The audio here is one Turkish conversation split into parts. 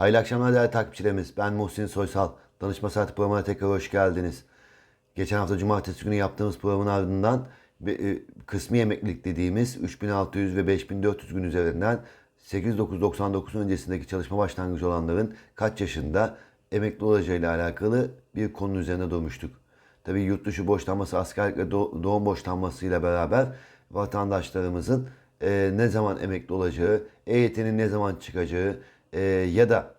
Hayırlı akşamlar değerli takipçilerimiz. Ben Muhsin Soysal. Danışma Saati programına tekrar hoş geldiniz. Geçen hafta cumartesi günü yaptığımız programın ardından e, kısmi emeklilik dediğimiz 3600 ve 5400 gün üzerinden 8999 öncesindeki çalışma başlangıcı olanların kaç yaşında emekli olacağıyla alakalı bir konu üzerine durmuştuk. Tabii yurt dışı borçlanması, askerlik ve doğ- doğum borçlanmasıyla beraber vatandaşlarımızın e, ne zaman emekli olacağı, EYT'nin ne zaman çıkacağı e, ya da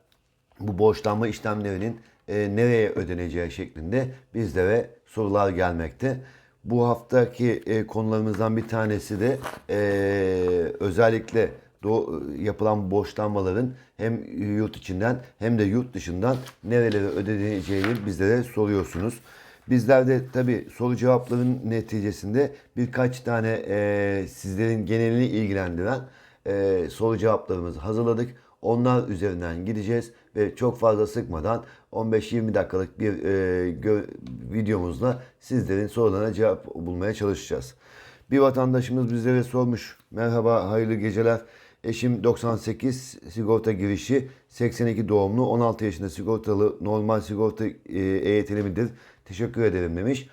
bu borçlanma işlemlerinin e, nereye ödeneceği şeklinde bizlere sorular gelmekte. Bu haftaki e, konularımızdan bir tanesi de e, özellikle do- yapılan borçlanmaların hem yurt içinden hem de yurt dışından nerelere ödeneceğini bizlere soruyorsunuz. Bizler de tabi soru cevapların neticesinde birkaç tane e, sizlerin genelini ilgilendiren e, soru cevaplarımızı hazırladık. Onlar üzerinden gideceğiz ve çok fazla sıkmadan 15-20 dakikalık bir e, videomuzla sizlerin sorularına cevap bulmaya çalışacağız. Bir vatandaşımız bizlere sormuş. Merhaba, hayırlı geceler. Eşim 98 sigorta girişi, 82 doğumlu, 16 yaşında sigortalı, normal sigorta e, EYT'li midir? Teşekkür ederim demiş.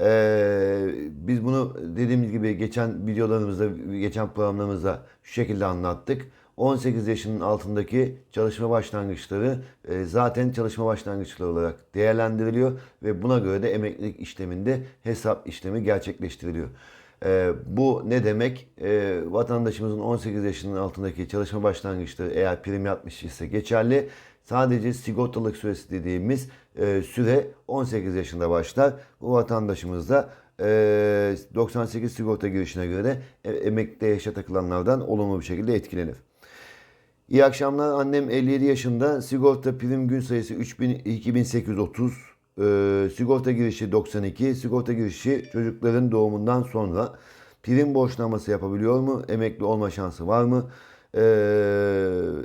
Ee, biz bunu dediğimiz gibi geçen videolarımızda, geçen programlarımızda şu şekilde anlattık. 18 yaşının altındaki çalışma başlangıçları e, zaten çalışma başlangıçları olarak değerlendiriliyor ve buna göre de emeklilik işleminde hesap işlemi gerçekleştiriliyor. E, bu ne demek? E, vatandaşımızın 18 yaşının altındaki çalışma başlangıçları eğer prim yatmış ise geçerli. Sadece sigortalık süresi dediğimiz e, süre 18 yaşında başlar. Bu vatandaşımız da e, 98 sigorta girişine göre e, emekli yaşa takılanlardan olumlu bir şekilde etkilenir. İyi akşamlar. Annem 57 yaşında. Sigorta prim gün sayısı 3000, 2830. Ee, sigorta girişi 92. Sigorta girişi çocukların doğumundan sonra prim borçlanması yapabiliyor mu? Emekli olma şansı var mı? Ee,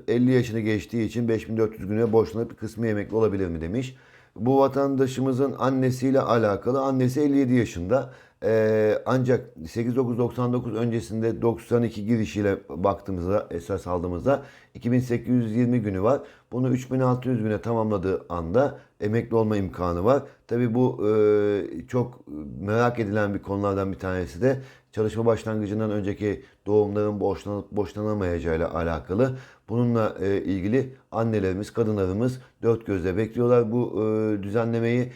50 yaşını geçtiği için 5400 güne borçlanıp kısmi emekli olabilir mi demiş. Bu vatandaşımızın annesiyle alakalı. Annesi 57 yaşında. Ee, ancak 8999 öncesinde 92 girişiyle baktığımızda esas aldığımızda 2820 günü var. Bunu 3600 güne tamamladığı anda emekli olma imkanı var. Tabii bu e, çok merak edilen bir konulardan bir tanesi de çalışma başlangıcından önceki doğumların borçlanıp borçlanamayacağıyla alakalı. Bununla e, ilgili annelerimiz, kadınlarımız dört gözle bekliyorlar bu e, düzenlemeyi.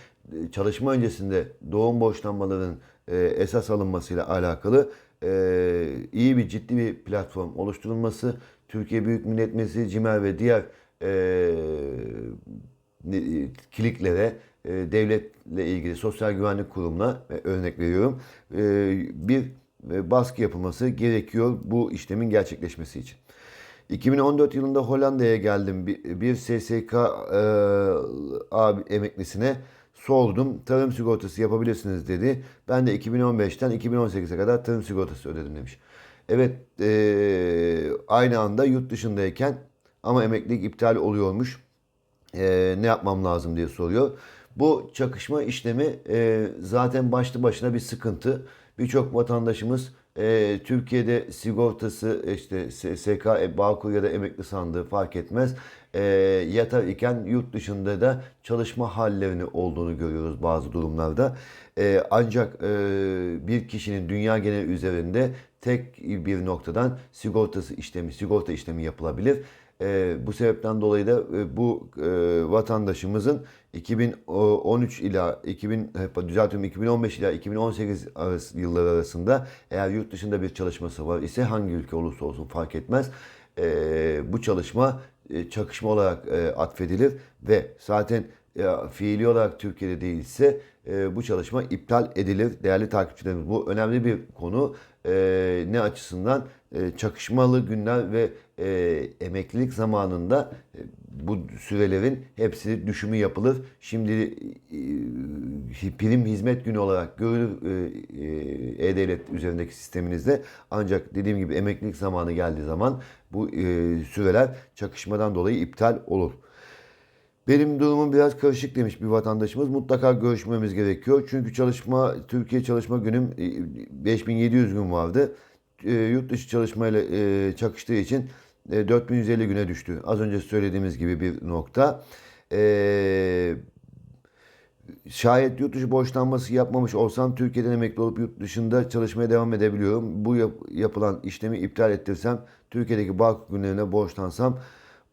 Çalışma öncesinde doğum borçlanmaların e, esas alınmasıyla alakalı e, iyi bir ciddi bir platform oluşturulması, Türkiye Büyük Millet Meclisi, CİMER ve diğer e, ne- kiliklere, e, devletle ilgili sosyal güvenlik kurumuna e, örnek veriyorum e, bir e, baskı yapılması gerekiyor bu işlemin gerçekleşmesi için. 2014 yılında Hollanda'ya geldim. Bir, bir SSK e, abi emeklisine sordum. Tarım sigortası yapabilirsiniz dedi. Ben de 2015'ten 2018'e kadar tarım sigortası ödedim demiş. Evet e, aynı anda yurt dışındayken ama emeklilik iptal oluyormuş. E, ne yapmam lazım diye soruyor. Bu çakışma işlemi e, zaten başlı başına bir sıkıntı. Birçok vatandaşımız e, Türkiye'de sigortası işte SK, Bağkur ya da emekli sandığı fark etmez. E, yatar iken yurt dışında da çalışma hallerini olduğunu görüyoruz bazı durumlarda. E, ancak e, bir kişinin dünya geneli üzerinde tek bir noktadan sigortası işlemi, sigorta işlemi yapılabilir. E, bu sebepten dolayı da e, bu e, vatandaşımızın 2013 ila 2000 hep düzeltiyorum 2015 ila 2018 arası, yılları arasında eğer yurt dışında bir çalışması var ise hangi ülke olursa olsun fark etmez. E, bu çalışma e, çakışma olarak e, atfedilir ve zaten e, fiili olarak Türkiye'de değilse bu çalışma iptal edilir değerli takipçilerimiz. Bu önemli bir konu. Ne açısından? Çakışmalı günler ve e, emeklilik zamanında e, bu sürelerin hepsi düşümü yapılır. Şimdi e, prim hizmet günü olarak görülür e, e, E-Devlet üzerindeki sisteminizde. Ancak dediğim gibi emeklilik zamanı geldiği zaman bu e, süreler çakışmadan dolayı iptal olur. Benim durumum biraz karışık demiş bir vatandaşımız. Mutlaka görüşmemiz gerekiyor. Çünkü çalışma, Türkiye çalışma günüm e, 5700 gün vardı. E, Yurt dışı çalışmayla e, çakıştığı için e, 4150 güne düştü. Az önce söylediğimiz gibi bir nokta. Eee Şayet yurt dışı borçlanması yapmamış olsam Türkiye'den emekli olup yurt dışında çalışmaya devam edebiliyorum. Bu yap- yapılan işlemi iptal ettirsem Türkiye'deki bağ günlerine borçlansam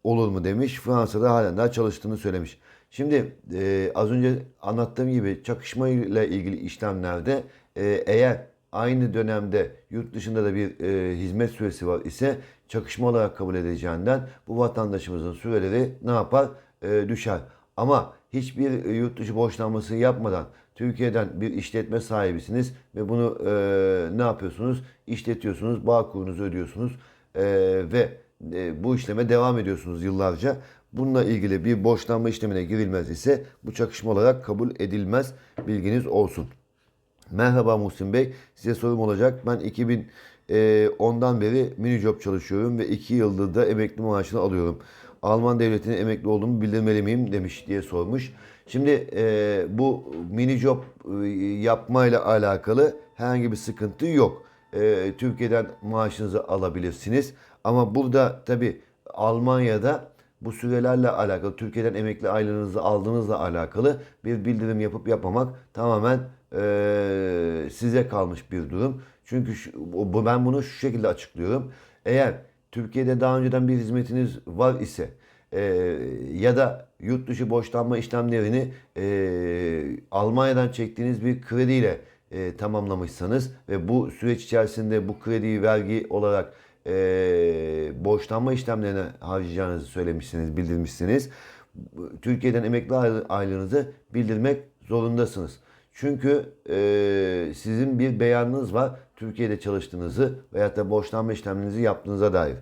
olur mu demiş. Fransa'da halen daha çalıştığını söylemiş. Şimdi e, az önce anlattığım gibi çakışma ile ilgili işlemlerde e, eğer aynı dönemde yurt dışında da bir e, hizmet süresi var ise çakışma olarak kabul edileceğinden bu vatandaşımızın süreleri ne yapar? E, düşer. Ama hiçbir e, yurt dışı borçlanması yapmadan Türkiye'den bir işletme sahibisiniz ve bunu e, ne yapıyorsunuz? İşletiyorsunuz, bağ kurunuzu ödüyorsunuz e, ve e, bu işleme devam ediyorsunuz yıllarca. Bununla ilgili bir borçlanma işlemine girilmez ise bu çakışma olarak kabul edilmez. Bilginiz olsun. Merhaba Muhsin Bey. Size sorum olacak. Ben 2010'dan beri mini job çalışıyorum ve 2 yıldır da emekli maaşını alıyorum. Alman devletine emekli olduğumu bildirmeli miyim demiş diye sormuş. Şimdi e, bu mini job e, yapmayla alakalı herhangi bir sıkıntı yok. E, Türkiye'den maaşınızı alabilirsiniz. Ama burada tabi Almanya'da bu sürelerle alakalı, Türkiye'den emekli aylığınızı aldığınızla alakalı bir bildirim yapıp yapmamak tamamen eee, size kalmış bir durum. Çünkü şu- ben bunu şu şekilde açıklıyorum. Eğer Türkiye'de daha önceden bir hizmetiniz var ise eee, ya da yurt dışı borçlanma işlemlerini eee, Almanya'dan çektiğiniz bir krediyle eee, tamamlamışsanız ve bu süreç içerisinde bu krediyi vergi olarak e, borçlanma işlemlerine harcayacağınızı söylemişsiniz, bildirmişsiniz. Türkiye'den emekli aylı- aylığınızı bildirmek zorundasınız. Çünkü e, sizin bir beyanınız var Türkiye'de çalıştığınızı veyahut da borçlanma işlemlerinizi yaptığınıza dair.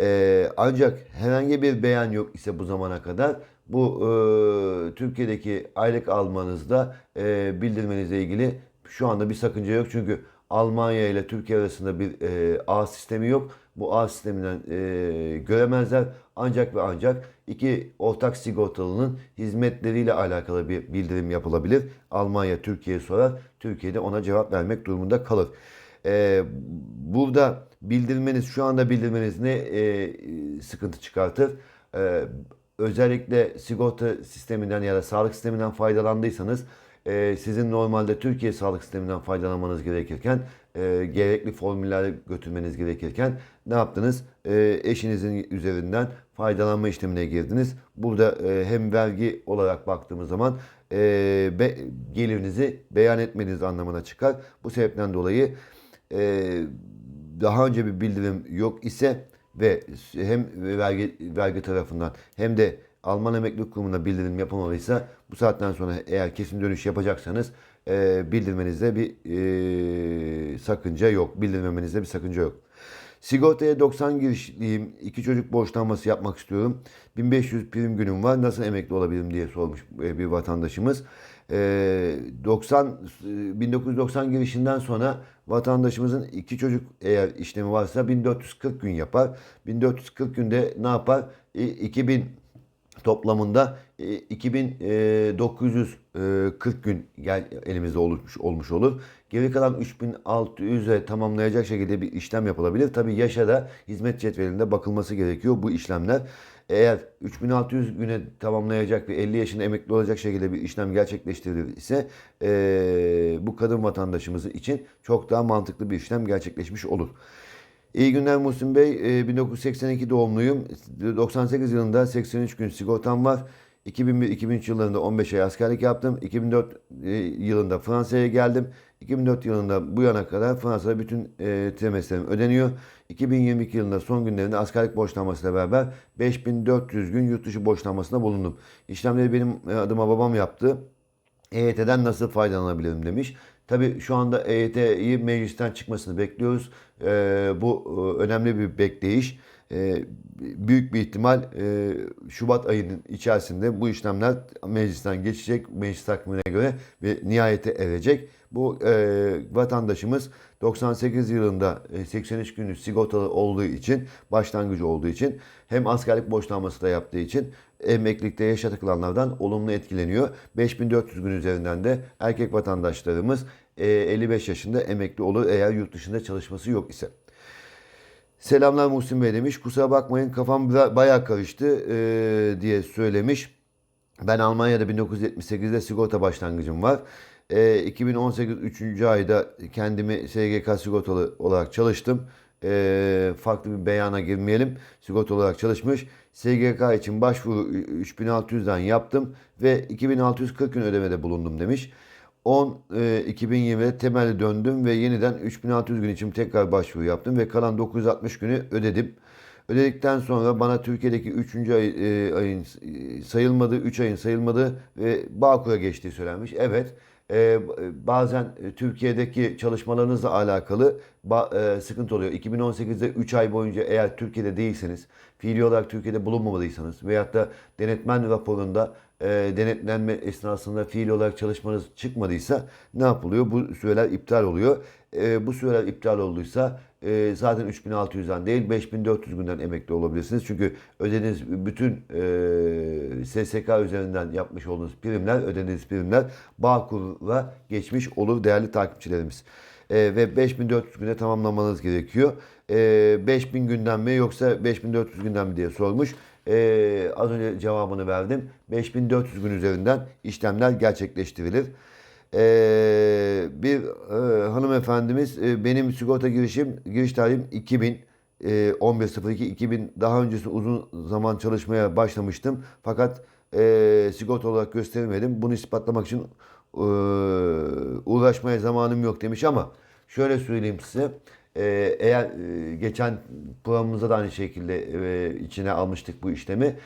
E, ancak herhangi bir beyan yok ise bu zamana kadar bu e, Türkiye'deki aylık almanızda e, bildirmenizle ilgili şu anda bir sakınca yok. Çünkü Almanya ile Türkiye arasında bir e, ağ sistemi yok. Bu ağ sisteminden e, göremezler. Ancak ve ancak iki ortak sigortalının hizmetleriyle alakalı bir bildirim yapılabilir. Almanya Türkiye'ye sorar. Türkiye'de ona cevap vermek durumunda kalır. E, burada bildirmeniz, şu anda bildirmeniz ne e, sıkıntı çıkartır? E, özellikle sigorta sisteminden ya da sağlık sisteminden faydalandıysanız e, sizin normalde Türkiye sağlık sisteminden faydalanmanız gerekirken e, gerekli formülleri götürmeniz gerekirken ne yaptınız? E, eşinizin üzerinden faydalanma işlemine girdiniz. Burada e, hem vergi olarak baktığımız zaman e, be, gelirinizi beyan etmeniz anlamına çıkar. Bu sebepten dolayı e, daha önce bir bildirim yok ise ve hem vergi, vergi tarafından hem de Alman Emeklilik Kurumu'na bildirim yapılmalıysa bu saatten sonra eğer kesin dönüş yapacaksanız e, bildirmenizde bir e, sakınca yok. Bildirmemenizde bir sakınca yok. Sigortaya 90 girişliyim. iki çocuk borçlanması yapmak istiyorum. 1500 prim günüm var. Nasıl emekli olabilirim diye sormuş e, bir vatandaşımız. E, 90 e, 1990 girişinden sonra vatandaşımızın iki çocuk eğer işlemi varsa 1440 gün yapar. 1440 günde ne yapar? E, 2000 toplamında e, 2940 gün gel elimizde olmuş olmuş olur. Geri kalan 3600'e tamamlayacak şekilde bir işlem yapılabilir. Tabi yaşa da hizmet cetvelinde bakılması gerekiyor bu işlemler. Eğer 3600 güne tamamlayacak ve 50 yaşında emekli olacak şekilde bir işlem gerçekleştirilir ise e, bu kadın vatandaşımız için çok daha mantıklı bir işlem gerçekleşmiş olur. İyi günler Muhsin Bey. Ee, 1982 doğumluyum. 98 yılında 83 gün sigortam var. 2001-2003 yıllarında 15 ay askerlik yaptım. 2004 e, yılında Fransa'ya geldim. 2004 yılında bu yana kadar Fransa'da bütün e, trimestlerim ödeniyor. 2022 yılında son günlerinde askerlik borçlanmasıyla beraber 5400 gün yurt dışı borçlanmasında bulundum. İşlemleri benim e, adıma babam yaptı. EYT'den nasıl faydalanabilirim demiş. Tabii şu anda EYT'yi meclisten çıkmasını bekliyoruz. Ee, bu e, önemli bir bekleyiş. Ee, büyük bir ihtimal e, Şubat ayının içerisinde bu işlemler meclisten geçecek. Meclis takvimine göre ve nihayete erecek. Bu e, vatandaşımız 98 yılında e, 83 günlük sigortalı olduğu için, başlangıcı olduğu için hem askerlik borçlanması da yaptığı için emeklilikte yaşa olumlu etkileniyor. 5400 gün üzerinden de erkek vatandaşlarımız e, 55 yaşında emekli olur eğer yurt dışında çalışması yok ise. Selamlar Muhsin Bey demiş. Kusura bakmayın kafam bayağı karıştı eee, diye söylemiş. Ben Almanya'da 1978'de sigorta başlangıcım var. Eee, 2018 3. ayda kendimi SGK sigortalı olarak çalıştım. Farklı bir beyana girmeyelim. Sigorta olarak çalışmış. SGK için başvuru 3600'den yaptım ve 2640 gün ödemede bulundum demiş. 10 e, 2020'de temelli döndüm ve yeniden 3600 gün için tekrar başvuru yaptım ve kalan 960 günü ödedim. Ödedikten sonra bana Türkiye'deki 3. Ay, e, ayın sayılmadığı, 3 ayın sayılmadığı ve Bağkur'a geçtiği söylenmiş. Evet, e, bazen Türkiye'deki çalışmalarınızla alakalı ba- e, sıkıntı oluyor. 2018'de 3 ay boyunca eğer Türkiye'de değilseniz, fiili olarak Türkiye'de bulunmamalıysanız veyahut da denetmen raporunda e, denetlenme esnasında fiil olarak çalışmanız çıkmadıysa ne yapılıyor? Bu süreler iptal oluyor. E, bu süreler iptal olduysa e, zaten 3600'den değil 5400 günden emekli olabilirsiniz. Çünkü ödediğiniz bütün e, SSK üzerinden yapmış olduğunuz primler, ödediğiniz primler Bağkur'a geçmiş olur değerli takipçilerimiz. E, ve 5400 güne tamamlamanız gerekiyor. E, 5000 günden mi yoksa 5400 günden mi diye sormuş. E, az önce cevabını verdim. 5400 gün üzerinden işlemler gerçekleştirilir. Ee, bir e, hanımefendimiz e, benim sigorta girişim giriş tarihim 2000 e, 11.02 2000 daha öncesi uzun zaman çalışmaya başlamıştım fakat e, sigorta olarak göstermedim bunu ispatlamak için e, uğraşmaya zamanım yok demiş ama şöyle söyleyeyim size e, eğer e, geçen programımızda da aynı şekilde e, içine almıştık bu işlemi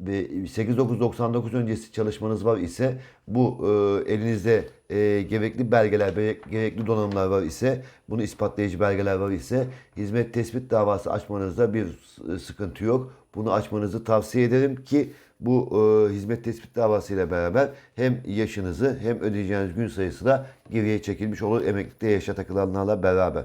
ve 8999 öncesi çalışmanız var ise bu e, elinizde e, gerekli belgeler, be- gerekli donanımlar var ise bunu ispatlayıcı belgeler var ise hizmet tespit davası açmanızda bir s- sıkıntı yok. Bunu açmanızı tavsiye ederim ki bu e, hizmet tespit davası ile beraber hem yaşınızı hem ödeyeceğiniz gün sayısı da geriye çekilmiş olur emeklilikte yaşa takılanlarla beraber.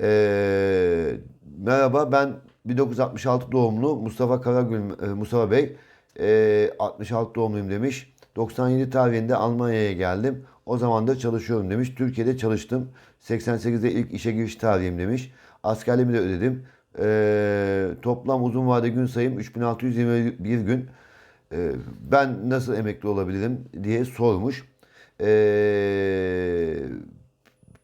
Ee, merhaba ben 1966 doğumlu Mustafa Karagül, e, Mustafa Bey. Ee, 66 doğumluyum demiş. 97 tarihinde Almanya'ya geldim. O zaman da çalışıyorum demiş. Türkiye'de çalıştım. 88'de ilk işe giriş tarihim demiş. Askerliğimi de ödedim. Ee, toplam uzun vade gün sayım 3621 gün. Ee, ben nasıl emekli olabilirim diye sormuş. Ee,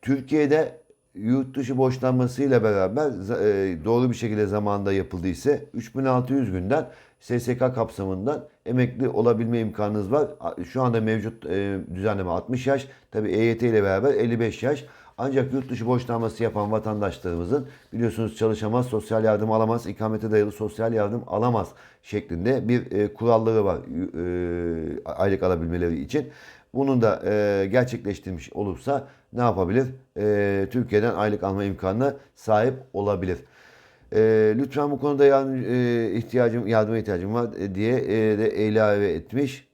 Türkiye'de yurt dışı borçlanmasıyla beraber e, doğru bir şekilde zamanında yapıldıysa 3600 günden SSK kapsamından emekli olabilme imkanınız var. Şu anda mevcut e, düzenleme 60 yaş. Tabi EYT ile beraber 55 yaş. Ancak yurt dışı borçlanması yapan vatandaşlarımızın biliyorsunuz çalışamaz, sosyal yardım alamaz, ikamete dayalı sosyal yardım alamaz şeklinde bir e, kuralları var e, aylık alabilmeleri için. Bunun da e, gerçekleştirmiş olursa ne yapabilir? E, Türkiye'den aylık alma imkanına sahip olabilir. E, lütfen bu konuda yardım, e, ihtiyacım, yardıma ihtiyacım var e, diye e, de ilave etmiş.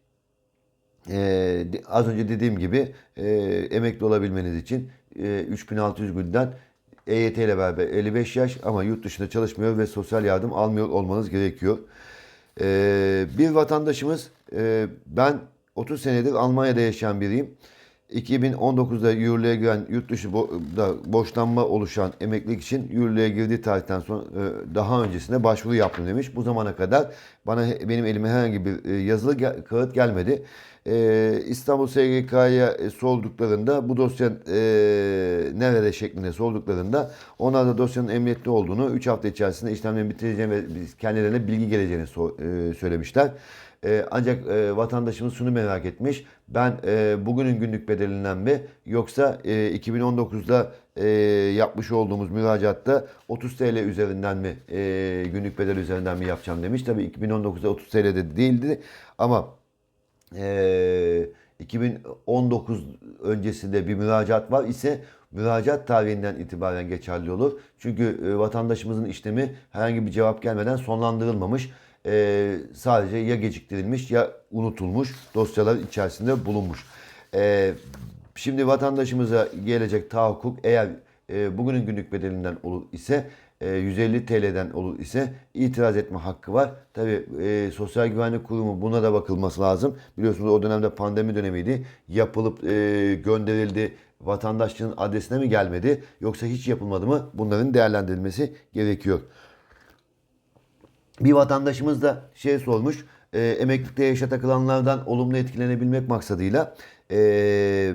E, az önce dediğim gibi e, emekli olabilmeniz için e, 3600 günden EYT ile beraber 55 yaş ama yurt dışında çalışmıyor ve sosyal yardım almıyor olmanız gerekiyor. E, bir vatandaşımız e, ben 30 senedir Almanya'da yaşayan biriyim. 2019'da yürürlüğe giren yurt dışı bo- da borçlanma oluşan emeklilik için yürürlüğe girdiği tarihten sonra e, daha öncesinde başvuru yaptım demiş. Bu zamana kadar bana benim elime herhangi bir e, yazılı gel- kağıt gelmedi. E, İstanbul SGK'ya e, sorduklarında bu dosya e, nerede şeklinde sorduklarında onlar da dosyanın emniyetli olduğunu 3 hafta içerisinde işlemlerin bitireceğini ve kendilerine bilgi geleceğini so- e, söylemişler. E, ancak e, vatandaşımız şunu merak etmiş. Ben e, bugünün günlük bedelinden mi yoksa e, 2019'da e, yapmış olduğumuz müracaatta 30 TL üzerinden mi e, günlük bedel üzerinden mi yapacağım demiş. Tabii 2019'da 30 TL'de değildi ama e, 2019 öncesinde bir müracaat var ise müracaat tarihinden itibaren geçerli olur. Çünkü e, vatandaşımızın işlemi herhangi bir cevap gelmeden sonlandırılmamış. E, sadece ya geciktirilmiş ya unutulmuş dosyalar içerisinde bulunmuş. E, şimdi vatandaşımıza gelecek tahakkuk eğer e, bugünün günlük bedelinden olur ise e, 150 TL'den olur ise itiraz etme hakkı var. Tabi Sosyal Güvenlik Kurumu buna da bakılması lazım. Biliyorsunuz o dönemde pandemi dönemiydi. Yapılıp e, gönderildi. vatandaşlığın adresine mi gelmedi yoksa hiç yapılmadı mı? Bunların değerlendirilmesi gerekiyor. Bir vatandaşımız da şey sormuş. E, emeklilikte yaşa takılanlardan olumlu etkilenebilmek maksadıyla e,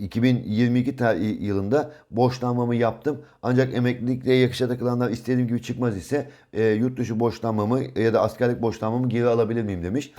2022 tar- yılında borçlanmamı yaptım. Ancak emeklilikte yaşa takılanlar istediğim gibi çıkmaz ise e, yurt dışı borçlanmamı ya da askerlik borçlanmamı geri alabilir miyim demiş.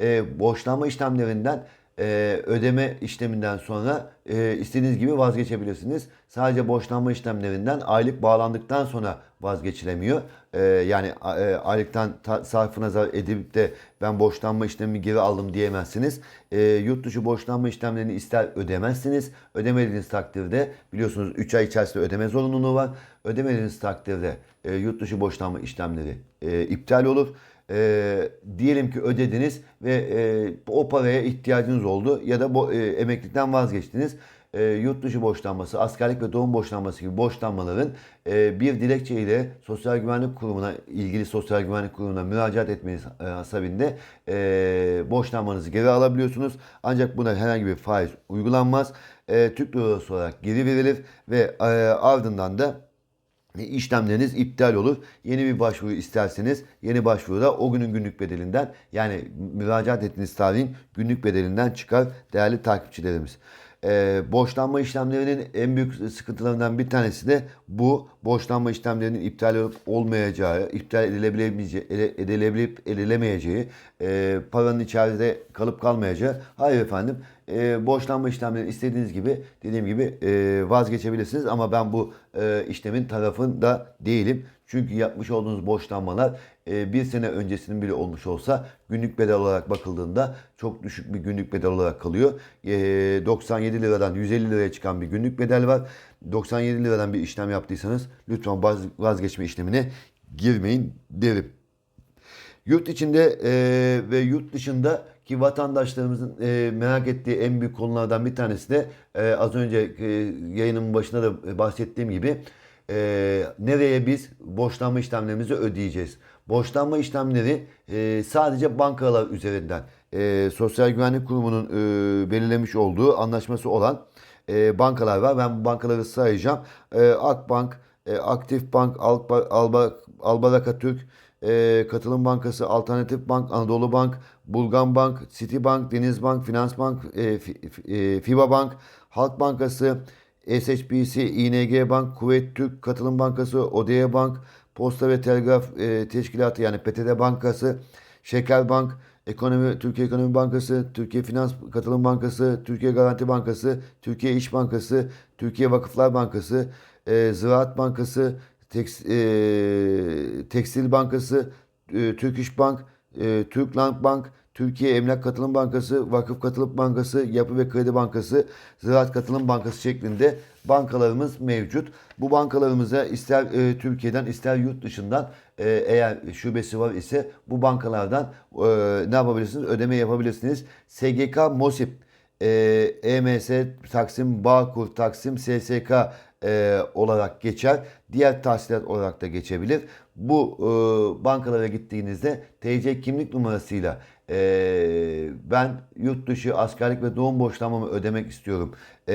E, borçlanma işlemlerinden e, ödeme işleminden sonra e, istediğiniz gibi vazgeçebilirsiniz. Sadece borçlanma işlemlerinden aylık bağlandıktan sonra vazgeçilemiyor. E, yani e, aylıktan ta, sarfı nazar edip de ben borçlanma işlemimi geri aldım diyemezsiniz. E, yurt dışı borçlanma işlemlerini ister ödemezsiniz. Ödemediğiniz takdirde biliyorsunuz 3 ay içerisinde ödeme zorunluluğu var. Ödemediğiniz takdirde e, yurt dışı borçlanma işlemleri e, iptal olur e, diyelim ki ödediniz ve e, o paraya ihtiyacınız oldu ya da bo, e, emeklilikten vazgeçtiniz. E, yurt dışı borçlanması, askerlik ve doğum borçlanması gibi borçlanmaların e, bir dilekçe ile Sosyal Güvenlik Kurumu'na, ilgili Sosyal Güvenlik Kurumu'na müracaat etmeniz e, hasabinde e, borçlanmanızı geri alabiliyorsunuz. Ancak buna herhangi bir faiz uygulanmaz. E, Türk lirası olarak geri verilir ve e, ardından da işlemleriniz iptal olur. Yeni bir başvuru isterseniz yeni başvuruda o günün günlük bedelinden yani müracaat ettiğiniz tarihin günlük bedelinden çıkar değerli takipçilerimiz. Ee, borçlanma işlemlerinin en büyük sıkıntılarından bir tanesi de bu borçlanma işlemlerinin iptal olup olmayacağı, iptal edilebileceği, edilebilip edilemeyeceği, e, paranın içeride kalıp kalmayacağı. Hayır efendim e, borçlanma işlemleri istediğiniz gibi dediğim gibi e, vazgeçebilirsiniz ama ben bu e, işlemin tarafında değilim. Çünkü yapmış olduğunuz borçlanmalar e, bir sene öncesinin bile olmuş olsa günlük bedel olarak bakıldığında çok düşük bir günlük bedel olarak kalıyor. E, 97 liradan 150 liraya çıkan bir günlük bedel var. 97 liradan bir işlem yaptıysanız lütfen vazgeçme işlemine girmeyin derim. Yurt içinde e, ve yurt dışında ki vatandaşlarımızın e, merak ettiği en büyük konulardan bir tanesi de e, az önce e, yayınımın başında da bahsettiğim gibi e, nereye biz borçlanma işlemlerimizi ödeyeceğiz. Borçlanma işlemleri e, sadece bankalar üzerinden e, Sosyal Güvenlik Kurumu'nun e, belirlemiş olduğu anlaşması olan e, bankalar var. Ben bu bankaları sayacağım. E, Akbank, e, Aktif Bank, Alba, Alba, Albaraka Türk, e, Katılım Bankası, Alternatif Bank, Anadolu Bank, Bulgan Bank, Citibank, Denizbank, Finansbank, e, e, FIBA Bank, Halk Bankası, SHBC, ING Bank, Kuvvet Türk, Katılım Bankası, Odea Bank, Posta ve Telgraf e, Teşkilatı yani PTT Bankası, Şeker Bank, Ekonomi, Türkiye Ekonomi Bankası, Türkiye Finans Katılım Bankası, Türkiye Garanti Bankası, Türkiye İş Bankası, Türkiye Vakıflar Bankası, e, Ziraat Bankası, Teks, e, Tekstil Bankası, e, Türk İş Bank, e, Türkland Bank, Türkiye Emlak Katılım Bankası, Vakıf Katılım Bankası, Yapı ve Kredi Bankası, Ziraat Katılım Bankası şeklinde bankalarımız mevcut. Bu bankalarımıza ister e, Türkiye'den ister yurt dışından e, eğer şubesi var ise bu bankalardan e, ne yapabilirsiniz? Ödeme yapabilirsiniz. SGK MOSIP, e, EMS, Taksim, Bağkur, Taksim, SSK e, olarak geçer. Diğer tahsilat olarak da geçebilir. Bu e, bankalara gittiğinizde TC kimlik numarasıyla e, ben yurt dışı askerlik ve doğum borçlanmamı ödemek istiyorum e,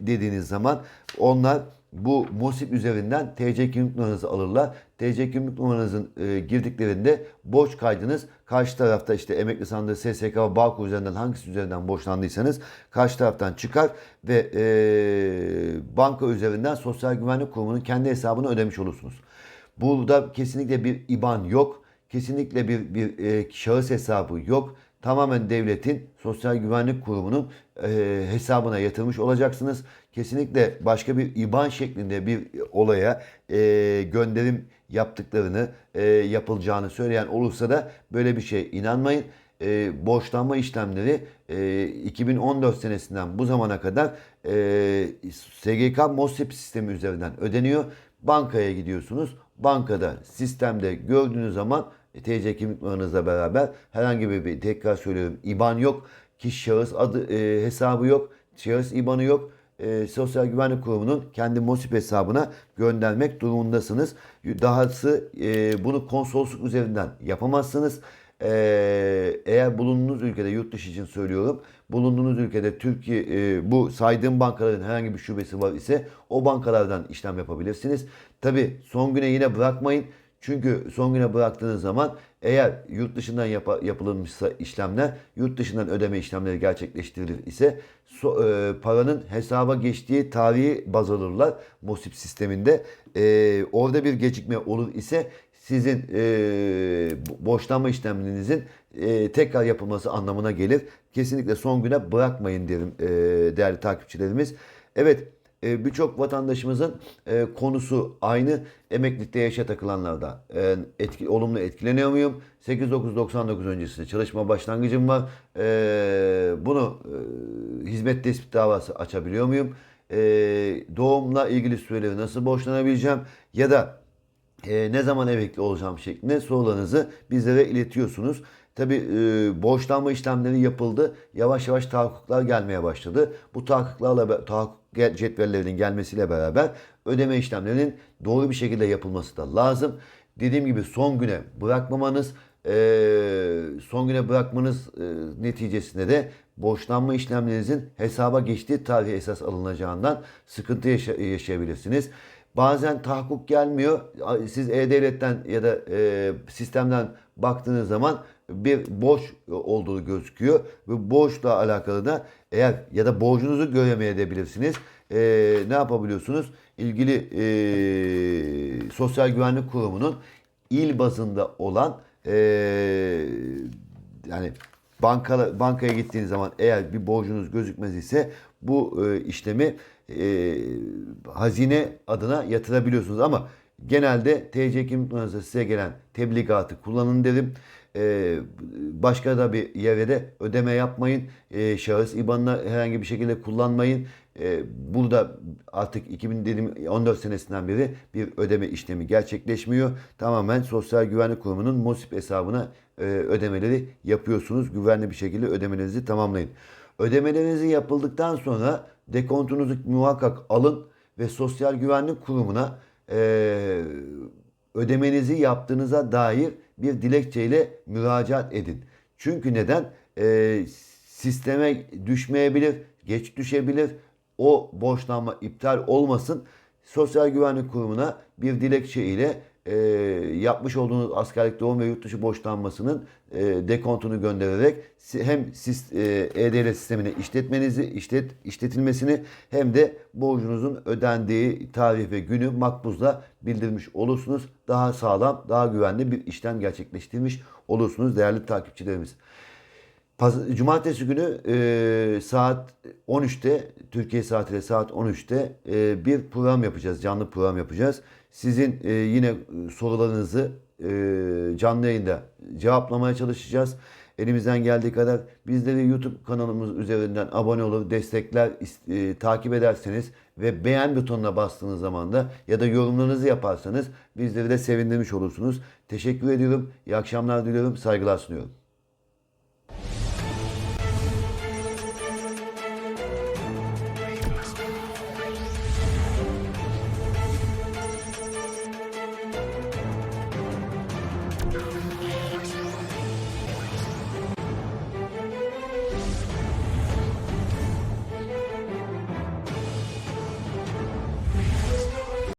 dediğiniz zaman onlar bu MOSIP üzerinden TC kimlik numaranızı alırlar. TC kimlik numaranızın e, girdiklerinde borç kaydınız karşı tarafta işte emekli sandığı SSK ve Bağkur üzerinden hangisi üzerinden borçlandıysanız karşı taraftan çıkar ve e, banka üzerinden Sosyal Güvenlik Kurumu'nun kendi hesabını ödemiş olursunuz. Burada kesinlikle bir IBAN yok. Kesinlikle bir, bir e, şahıs hesabı yok. Tamamen devletin Sosyal Güvenlik Kurumu'nun e, hesabına yatırmış olacaksınız. Kesinlikle başka bir IBAN şeklinde bir olaya e, gönderim yaptıklarını, e, yapılacağını söyleyen olursa da böyle bir şey inanmayın. E, borçlanma işlemleri e, 2014 senesinden bu zamana kadar e, SGK MOSIP sistemi üzerinden ödeniyor. Bankaya gidiyorsunuz. Bankada sistemde gördüğünüz zaman e, TC kimlik numaranızla beraber herhangi bir, bir tekrar söylüyorum IBAN yok. Kişi şahıs adı e, hesabı yok. Şahıs IBAN'ı yok. E, Sosyal Güvenlik Kurumu'nun kendi MOSIP hesabına göndermek durumundasınız. Dahası e, bunu konsolosluk üzerinden yapamazsınız. Ee, eğer bulunduğunuz ülkede yurt dışı için söylüyorum. Bulunduğunuz ülkede Türkiye e, bu saydığım bankaların herhangi bir şubesi var ise o bankalardan işlem yapabilirsiniz. Tabi son güne yine bırakmayın. Çünkü son güne bıraktığınız zaman eğer yurt dışından yapa- yapılmışsa işlemler, yurt dışından ödeme işlemleri gerçekleştirilir ise so- e, paranın hesaba geçtiği tarihi baz alırlar MOSIP sisteminde. E, orada bir gecikme olur ise sizin e, bo- borçlanma işlemlerinizin e, tekrar yapılması anlamına gelir. Kesinlikle son güne bırakmayın derim e, değerli takipçilerimiz. Evet e, birçok vatandaşımızın e, konusu aynı. Emeklilikte yaşa takılanlarda e, etki, olumlu etkileniyor muyum? 8999 öncesinde çalışma başlangıcım var. E, bunu e, hizmet tespit davası açabiliyor muyum? E, doğumla ilgili süreleri nasıl borçlanabileceğim? Ya da e, ne zaman emekli olacağım şeklinde sorularınızı bizlere iletiyorsunuz. Tabi e, borçlanma işlemleri yapıldı. Yavaş yavaş tahakkuklar gelmeye başladı. Bu tahakkuklarla tahakkuk cetvellerinin gelmesiyle beraber ödeme işlemlerinin doğru bir şekilde yapılması da lazım. Dediğim gibi son güne bırakmamanız, e, son güne bırakmanız e, neticesinde de borçlanma işlemlerinizin hesaba geçtiği tarihe esas alınacağından sıkıntı yaşa- yaşayabilirsiniz. Bazen tahakkuk gelmiyor. Siz E-Devlet'ten ya da e, sistemden baktığınız zaman bir borç olduğu gözüküyor. Ve borçla alakalı da eğer ya da borcunuzu göremeyebilirsiniz. E, ne yapabiliyorsunuz? İlgili e, Sosyal Güvenlik Kurumu'nun il bazında olan e, yani banka, bankaya gittiğiniz zaman eğer bir borcunuz gözükmez ise bu e, işlemi e, hazine adına yatırabiliyorsunuz ama genelde TC kimlik numarası size gelen tebligatı kullanın derim. E, başka da bir yere de ödeme yapmayın. E, şahıs IBAN'ına herhangi bir şekilde kullanmayın. E, burada artık 2014 senesinden beri bir ödeme işlemi gerçekleşmiyor. Tamamen Sosyal Güvenlik Kurumu'nun MOSIP hesabına e, ödemeleri yapıyorsunuz. Güvenli bir şekilde ödemelerinizi tamamlayın. Ödemelerinizi yapıldıktan sonra dekontunuzu muhakkak alın ve Sosyal Güvenlik Kurumu'na e, ödemenizi yaptığınıza dair bir dilekçeyle müracaat edin. Çünkü neden? E, sisteme düşmeyebilir, geç düşebilir. O borçlanma iptal olmasın. Sosyal Güvenlik Kurumu'na bir dilekçe ile e, yapmış olduğunuz askerlik doğum ve yurt dışı borçlanmasının e, dekontunu göndererek hem sis- e, E-Devlet sistemine işletmenizi işlet işletilmesini hem de borcunuzun ödendiği tarih ve günü makbuzla bildirmiş olursunuz. Daha sağlam, daha güvenli bir işlem gerçekleştirmiş olursunuz değerli takipçilerimiz. Paz- Cumartesi günü e, saat 13'te Türkiye saatiyle saat 13'te e, bir program yapacağız. Canlı program yapacağız. Sizin e, yine e, sorularınızı e, canlı yayında cevaplamaya çalışacağız. Elimizden geldiği kadar bizleri YouTube kanalımız üzerinden abone olur, destekler, e, takip ederseniz ve beğen butonuna bastığınız zaman da ya da yorumlarınızı yaparsanız bizleri de sevindirmiş olursunuz. Teşekkür ediyorum. İyi akşamlar diliyorum. Saygılar sunuyorum.